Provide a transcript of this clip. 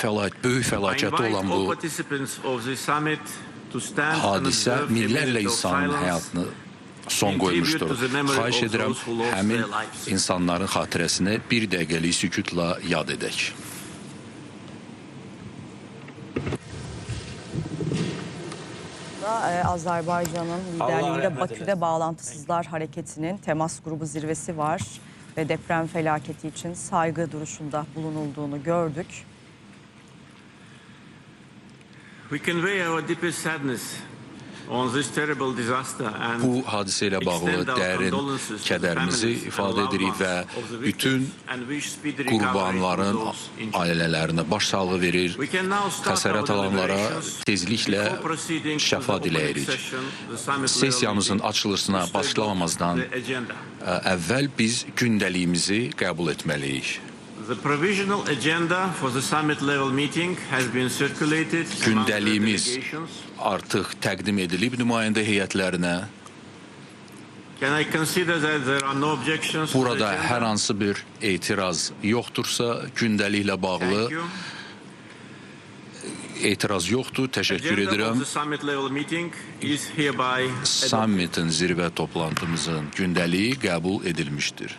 felaket, büyük felaket olan bu hadise minlərlə insanın həyatını son qoymuşdur. Xahiş edirəm, həmin insanların xatirəsini bir dəqiqəlik sükutla yad edək. E, Azerbaycan'ın liderliğinde Bakü'de Bağlantısızlar Hareketi'nin temas grubu zirvesi var ve deprem felaketi için saygı duruşunda bulunulduğunu gördük. Bu hadisə ilə bağlı dərin kədərimizi ifadə edirik və bütün qurbanların ailələrinə başsağlığı verir. Xəsarət alanlara tezliklə şəfa diləyirik. Sessiyamızın açılışına başlamamazdan əvvəl biz gündəliyimizi qəbul etməliyik. The provisional agenda for the summit level meeting has been circulated among the Gündəliyimiz delegations. artıq təqdim edilib nümayəndə heyətlərinə. Can I consider that there are no objections to the Burada hər hansı bir etiraz yoxdursa, gündəliklə bağlı etiraz yoxdur. Təşəkkür edirəm. the summit level meeting is hereby adopted. Sammitin zirvə toplantımızın gündəliyi qəbul edilmişdir.